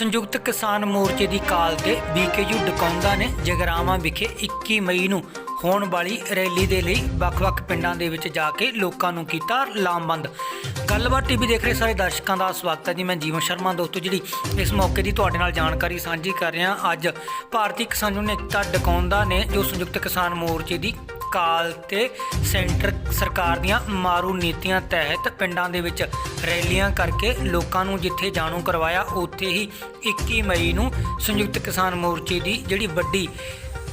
ਸੰਯੁਕਤ ਕਿਸਾਨ ਮੋਰਚੇ ਦੀ ਕਾਲ ਤੇ ਬੀਕੇਯੂ ਡਕੌਂਦਾ ਨੇ ਜਗਰਾਵਾਂ ਵਿਖੇ 21 ਮਈ ਨੂੰ ਹੋਣ ਵਾਲੀ ਰੈਲੀ ਦੇ ਲਈ ਵੱਖ-ਵੱਖ ਪਿੰਡਾਂ ਦੇ ਵਿੱਚ ਜਾ ਕੇ ਲੋਕਾਂ ਨੂੰ ਕੀਤਾ ਲਾਮਬੰਦ। ਗੱਲਬਾਤ ਟੀਵੀ ਦੇਖ ਰਹੇ ਸਾਰੇ ਦਰਸ਼ਕਾਂ ਦਾ ਸਵਾਗਤ ਹੈ ਜੀ। ਮੈਂ ਜੀਵਨ ਸ਼ਰਮਾ ਦੋਸਤੋ ਜਿਹੜੀ ਇਸ ਮੌਕੇ ਦੀ ਤੁਹਾਡੇ ਨਾਲ ਜਾਣਕਾਰੀ ਸਾਂਝੀ ਕਰ ਰਿਹਾ। ਅੱਜ ਭਾਰਤੀ ਕਿਸਾਨ ਯੂਨੀਅਨ ਏਕਤਾ ਡਕੌਂਦਾ ਨੇ ਜੋ ਸੰਯੁਕਤ ਕਿਸਾਨ ਮੋਰਚੇ ਦੀ ਕਾਲ ਤੇ ਸੈਂਟਰ ਸਰਕਾਰ ਦੀਆਂ ਮਾਰੂ ਨੀਤੀਆਂ ਤਹਿਤ ਪਿੰਡਾਂ ਦੇ ਵਿੱਚ ਰੈਲੀਆਂ ਕਰਕੇ ਲੋਕਾਂ ਨੂੰ ਜਿੱਥੇ ਜਾਣੂ ਕਰਵਾਇਆ, ਉੱਥੇ ਹੀ 21 ਮਈ ਨੂੰ ਸੰਯੁਕਤ ਕਿਸਾਨ ਮੋਰਚੇ ਦੀ ਜਿਹੜੀ ਵੱਡੀ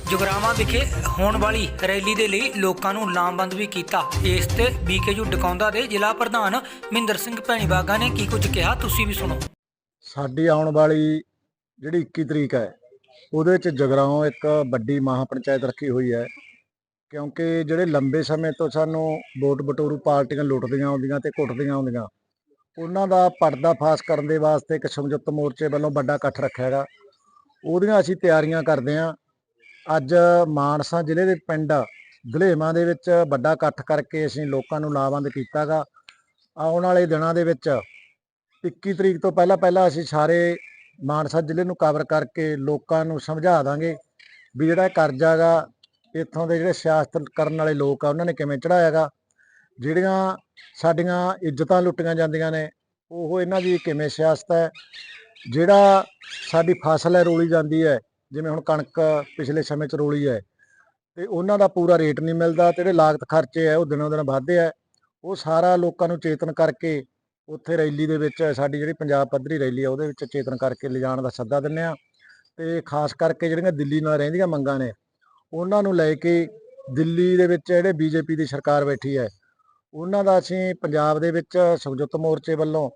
ਜੁਗਰਾਵਾਂ ਵਿਖੇ ਹੋਣ ਵਾਲੀ ਰੈਲੀ ਦੇ ਲਈ ਲੋਕਾਂ ਨੂੰ ਲਾਮਬੰਦ ਵੀ ਕੀਤਾ। ਇਸ ਤੇ ਬੀਕੇਯੂ ਡਕੌਂਦਾ ਦੇ ਜ਼ਿਲ੍ਹਾ ਪ੍ਰਧਾਨ ਮਹਿੰਦਰ ਸਿੰਘ ਭੈਣੀਬਾਗਾ ਨੇ ਕੀ ਕੁਝ ਕਿਹਾ, ਤੁਸੀਂ ਵੀ ਸੁਣੋ। ਸਾਡੀ ਆਉਣ ਵਾਲੀ ਜਿਹੜੀ 21 ਤਰੀਕ ਹੈ, ਉਹਦੇ ਵਿੱਚ ਜਗਰਾਉਂ ਇੱਕ ਵੱਡੀ ਮਹਾ ਪੰਚਾਇਤ ਰੱਖੀ ਹੋਈ ਹੈ। ਕਿਉਂਕਿ ਜਿਹੜੇ ਲੰਬੇ ਸਮੇਂ ਤੋਂ ਸਾਨੂੰ ਵੋਟ ਬਟੋਰੂ ਪਾਰਟੀਆਂ ਲੁੱਟਦੀਆਂ ਆਉਂਦੀਆਂ ਤੇ ਘੁੱਟਦੀਆਂ ਆਉਂਦੀਆਂ, ਉਹਨਾਂ ਦਾ ਪਰਦਾ ਫਾਸ ਕਰਨ ਦੇ ਵਾਸਤੇ ਇੱਕ ਸੰਯੁਕਤ ਮੋਰਚੇ ਵੱਲੋਂ ਵੱਡਾ ਇਕੱਠ ਰੱਖਿਆ ਹੈਗਾ। ਉਹਦੀਆਂ ਅਸੀਂ ਤਿਆਰੀਆਂ ਕਰਦੇ ਹਾਂ। ਅੱਜ ਮਾਨਸਾ ਜ਼ਿਲ੍ਹੇ ਦੇ ਪਿੰਡ ਦਲੇਮਾਂ ਦੇ ਵਿੱਚ ਵੱਡਾ ਇਕੱਠ ਕਰਕੇ ਅਸੀਂ ਲੋਕਾਂ ਨੂੰ ਲਾਭਬੰਦ ਕੀਤਾਗਾ ਆਉਣ ਵਾਲੇ ਦਿਨਾਂ ਦੇ ਵਿੱਚ 21 ਤਰੀਕ ਤੋਂ ਪਹਿਲਾਂ ਪਹਿਲਾਂ ਅਸੀਂ ਸਾਰੇ ਮਾਨਸਾ ਜ਼ਿਲ੍ਹੇ ਨੂੰ ਕਵਰ ਕਰਕੇ ਲੋਕਾਂ ਨੂੰ ਸਮਝਾ ਦਾਂਗੇ ਵੀ ਜਿਹੜਾ ਇਹ ਕਰਜ਼ਾ ਗਾ ਇੱਥੋਂ ਦੇ ਜਿਹੜੇ ਸਿਆਸਤ ਕਰਨ ਵਾਲੇ ਲੋਕ ਆ, ਉਹਨਾਂ ਨੇ ਕਿਵੇਂ ਚੜਾਇਆਗਾ ਜਿਹੜੀਆਂ ਸਾਡੀਆਂ ਇੱਜ਼ਤਾਂ ਲੁੱਟੀਆਂ ਜਾਂਦੀਆਂ ਨੇ, ਉਹ ਇਹਨਾਂ ਦੀ ਕਿਵੇਂ ਸਿਆਸਤ ਹੈ? ਜਿਹੜਾ ਸਾਡੀ ਫਸਲ ਹੈ, ਰੋਲੀ ਜਾਂਦੀ ਹੈ, ਜਿਵੇਂ ਹੁਣ ਕਣਕ ਪਿਛਲੇ ਸਮੇਂ 'ਚ ਰੋਲੀ ਹੈ, ਤੇ ਉਹਨਾਂ ਦਾ ਪੂਰਾ ਰੇਟ ਨਹੀਂ ਮਿਲਦਾ, ਤੇ ਜਿਹੜੇ ਲਾਗਤ ਖਰਚੇ ਹੈ, ਉਹ ਦਿਨੋਂ ਦਿਨ ਵਧਦੇ ਹੈ। ਉਹ ਸਾਰਾ ਲੋਕਾਂ ਨੂੰ ਚੇਤਨ ਕਰਕੇ ਉੱਥੇ ਰੈਲੀ ਦੇ ਵਿੱਚ ਸਾਡੀ ਜਿਹੜੀ ਪੰਜਾਬ ਪੱਧਰੀ ਰੈਲੀ ਆ, ਉਹਦੇ ਵਿੱਚ ਚੇਤਨ ਕਰਕੇ ਲਿਜਾਣ ਦਾ ਸੱਦਾ ਦਿੰਨੇ ਆ ਤੇ ਖਾਸ ਕਰਕੇ ਜਿਹੜੀਆਂ ਦਿੱਲੀ ਨਾਲ ਰਹਿੰਦੀਆਂ ਮੰਗਾਂ ਨੇ ਉਹਨਾਂ ਨੂੰ ਲੈ ਕੇ ਦਿੱਲੀ ਦੇ ਵਿੱਚ ਜਿਹੜੇ ਬੀਜੇਪੀ ਦੀ ਸਰਕਾਰ ਬੈਠੀ ਹੈ, ਉਹਨਾਂ ਦਾ ਅਸੀਂ ਪੰਜਾਬ ਦੇ ਵਿੱਚ ਸੰਯੁਕਤ ਮੋਰਚੇ ਵੱਲੋਂ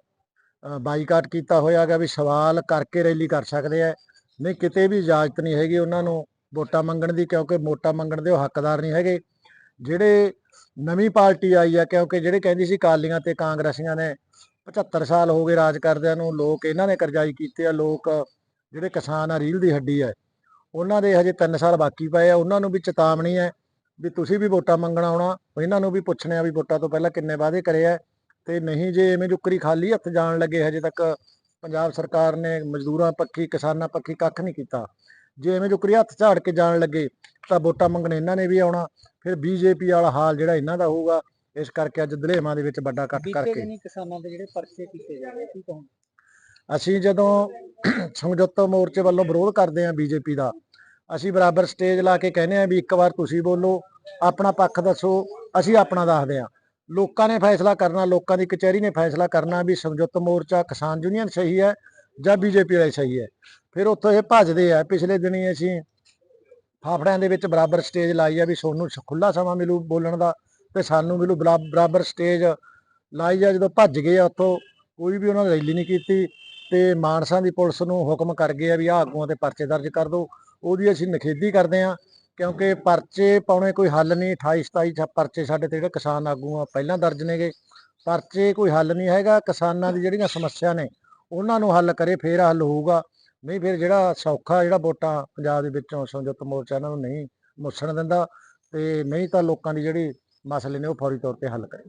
ਬਾਈਕਾਟ ਕੀਤਾ ਹੋਇਆ ਹੈਗਾ ਵੀ ਸਵਾਲ ਕਰਕੇ ਰੈਲੀ ਕਰ ਸਕਦੇ ਆ ਨਹੀਂ, ਕਿਤੇ ਵੀ ਇਜਾਜ਼ਤ ਨਹੀਂ ਹੈਗੀ ਉਹਨਾਂ ਨੂੰ ਵੋਟਾਂ ਮੰਗਣ ਦੀ, ਕਿਉਂਕਿ ਵੋਟਾਂ ਮੰਗਣ ਦੇ ਉਹ ਹੱਕਦਾਰ ਨਹੀਂ ਹੈਗੇ। ਜਿਹੜੇ ਨਵੀਂ ਪਾਰਟੀ ਆਈ ਆ ਕਿਉਂਕਿ ਜਿਹੜੇ ਕਹਿੰਦੀ ਸੀ ਕਾਲੀਆਂ ਤੇ ਕਾਂਗਰਸੀਆਂ ਨੇ 75 ਸਾਲ ਹੋ ਗਏ ਰਾਜ ਕਰਦਿਆਂ ਨੂੰ, ਲੋਕ ਇਹਨਾਂ ਨੇ ਕਰਜ਼ਾਈ ਕੀਤੇ ਆ, ਲੋਕ ਜਿਹੜੇ ਕਿਸਾਨ ਆ, ਰੀਲ ਦੀ ਹੱਡੀ ਹੈ ਉਹਨਾਂ ਦੇ ਹਜੇ 3 ਸਾਲ ਬਾਕੀ ਪਏ ਆ ਉਹਨਾਂ ਨੂੰ ਵੀ ਚੇਤਾਵਨੀ ਹੈ ਵੀ ਤੁਸੀਂ ਵੀ ਵੋਟਾਂ ਮੰਗਣ ਆਉਣਾ ਇਹਨਾਂ ਨੂੰ ਵੀ ਪੁੱਛਣੇ ਆ ਵੀ ਵੋਟਾਂ ਤੋਂ ਪਹਿਲਾਂ ਕਿੰਨੇ ਵਾਅਦੇ ਕਰੇ ਆ। ਤੇ ਨਹੀਂ ਜੇ ਐਵੇਂ ਜੁਕਰੀ ਖਾਲੀ ਹੱਥ ਜਾਣ ਲੱਗੇ ਹਜੇ ਤੱਕ ਪੰਜਾਬ ਸਰਕਾਰ ਨੇ ਮਜ਼ਦੂਰਾਂ ਪੱਖੀ ਕਿਸਾਨਾਂ ਪੱਖੀ ਕੱਖ ਨਹੀਂ ਕੀਤਾ। ਜੇ ਐਵੇਂ ਜੁਕਰੀ ਹੱਥ ਝਾੜ ਕੇ ਜਾਣ ਲੱਗੇ ਤਾਂ ਵੋਟਾਂ ਮੰਗਣ ਇਹਨਾਂ ਨੇ ਵੀ ਆਉਣਾ ਫਿਰ ਬੀਜੇਪੀ ਵਾਲਾ ਹਾਲ ਜਿਹੜਾ ਇਹਨਾਂ ਦਾ ਹੋਊਗਾ ਇਸ ਕਰਕੇ ਅੱਜ ਦਲੇਮਾਂ ਦੇ ਵਿੱਚ ਵੱਡਾ ਇਕੱਠ ਕਰਕੇ। ਕਿਸਾਨਾਂ ਦੇ ਜਿਹੜੇ ਪਰਚੇ ਕੀਤੇ ਜਾਂਦੇ ਕੀ ਕਹੋ ਅਸੀਂ ਜਦੋਂ ਸੰਯੁਕਤ ਮੋਰਚੇ ਵੱਲੋਂ ਵਿਰੋਧ ਕਰਦੇ ਹਾਂ ਬੀਜੇਪੀ ਦਾ, ਅਸੀਂ ਬਰਾਬਰ ਸਟੇਜ ਲਾ ਕੇ ਕਹਿੰਦੇ ਆ ਵੀ ਇੱਕ ਵਾਰ ਤੁਸੀਂ ਬੋਲੋ, ਆਪਣਾ ਪੱਖ ਦੱਸੋ, ਅਸੀਂ ਆਪਣਾ ਦੱਸਦੇ ਆ ਲੋਕਾਂ ਨੇ ਫੈਸਲਾ ਕਰਨਾ, ਲੋਕਾਂ ਦੀ ਕਚਹਿਰੀ ਨੇ ਫੈਸਲਾ ਕਰਨਾ ਵੀ ਸੰਯੁਕਤ ਮੋਰਚਾ ਕਿਸਾਨ ਯੂਨੀਅਨ ਸਹੀ ਹੈ ਜਾਂ ਬੀਜੇਪੀ ਵਾਲੇ ਸਹੀ ਹੈ। ਫਿਰ ਉੱਥੋਂ ਇਹ ਭੱਜਦੇ ਆ, ਪਿਛਲੇ ਦਿਨੀ ਅਸੀਂ ਫਾਫੜਿਆਂ ਦੇ ਵਿੱਚ ਬਰਾਬਰ ਸਟੇਜ ਲਾਈ ਆ ਵੀ ਸੋਨੂੰ ਖੁੱਲਾ ਸਮਾਂ ਮਿਲੂ ਬੋਲਣ ਦਾ ਤੇ ਸਾਨੂੰ ਮਿਲੂ ਬਰਾ- ਬਰਾਬਰ ਸਟੇਜ ਲਾਈ ਆ, ਜਦੋਂ ਭੱਜ ਗਏ ਆ ਉੱਥੋਂ, ਕੋਈ ਵੀ ਉਹਨਾਂ ਨੇ ਰੈਲੀ ਨਹੀਂ ਕੀਤੀ। ਤੇ ਮਾਨਸਾ ਦੀ ਪੁਲਿਸ ਨੂੰ ਹੁਕਮ ਕਰ ਗਏ ਆ ਵੀ ਆਹ ਆਗੂਆਂ ਤੇ ਪਰਚੇ ਦਰਜ ਕਰ ਦਿਓ। ਉਹਦੀ ਅਸੀਂ ਨਿਖੇਧੀ ਕਰਦੇ ਆ ਕਿਉਂਕਿ ਪਰਚੇ ਪਾਉਣੇ ਕੋਈ ਹੱਲ ਨਹੀਂ। 28 27 ਪਰਚੇ ਸਾਡੇ ਤੇ ਜਿਹੜੇ ਕਿਸਾਨ ਆਗੂ ਆ ਪਹਿਲਾਂ ਦਰਜ ਨੇਗੇ। ਪਰਚੇ ਕੋਈ ਹੱਲ ਨਹੀਂ ਹੈਗਾ। ਕਿਸਾਨਾਂ ਦੀ ਜਿਹੜੀਆਂ ਸਮੱਸਿਆ ਨੇ, ਉਹਨਾਂ ਨੂੰ ਹੱਲ ਕਰੇ, ਫੇਰ ਹੱਲ ਹੋਊਗਾ। ਨਹੀਂ, ਫਿਰ ਜਿਹੜਾ ਸੌਖਾ ਜਿਹੜਾ ਵੋਟਾਂ ਪੰਜਾਬ ਦੇ ਵਿੱਚੋਂ ਸੰਯੁਕਤ ਮੋਰਚਾ ਇਹਨਾਂ ਨੂੰ ਨਹੀਂ ਮੁੱਛਣ ਦਿੰਦਾ ਤੇ ਨਹੀਂ ਤਾਂ ਲੋਕਾਂ ਦੀ ਜਿਹੜੀ ਮਸਲੇ ਨੇ ਉਹ ਫੌਰੀ ਤੌਰ ਤੇ ਹੱਲ ਕਰੇ